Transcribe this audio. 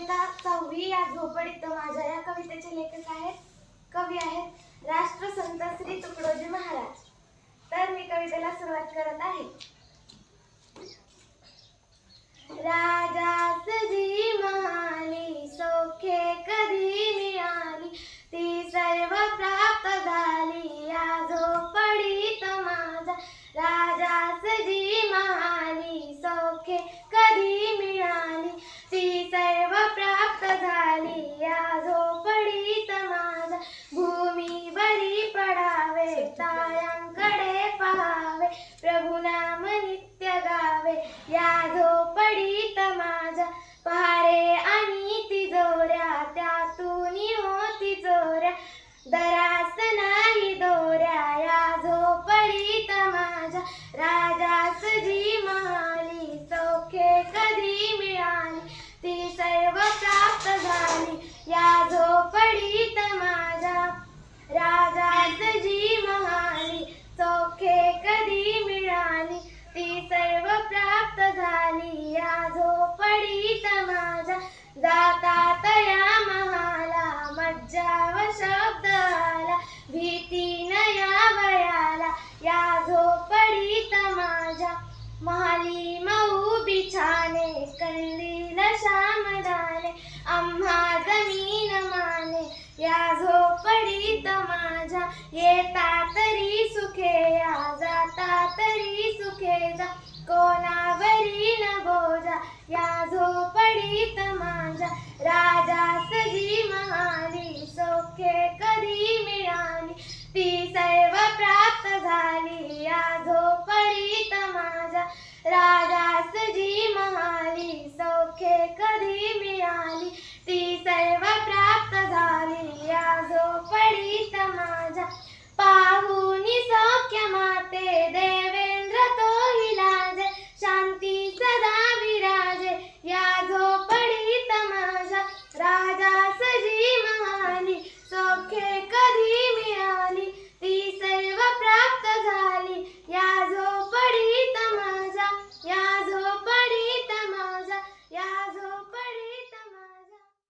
कविता सहावी या झोपडीत माझ्या या कवितेचे लेखक आहेत. कवी आहेत राष्ट्रसंत श्री तुकडोजी महाराज. तर मी कवितेला सुरुवात करत आहे. राजास जी महाली सोखे कधी मिळाली? ती सर्व प्रा झाली या झोपडीत माझा राजास जी महाली सौख्ये कधी मिळाली ती सर्व प्राप्त झाली या झोपडीत माझा भूमी बरी पडावे ताऱ्यांकडे पाहावे प्रभू नाम नित्य गावे या पडीत माझा. पहारे आणि तिजोऱ्या त्यातून होती चोऱ्या दरा प्राप्त झाली या झोपडीत माझ्या जाता या महाला. मज्जा व शब्द आला भीती न या वयाला. या झोपडीत माझ्या महाली मऊ बिछाने कंदील श्याम जाने आम्हा जमीन माने. या झोपडीत माझ्या येता तरी सुखे या जाता तरी सुखे जा कोणावरी न बोजा? या झोपडीत माझ्या राजा सजी महाली सोखे कधी मिळाली? ती सर्व प्राप्त झाली.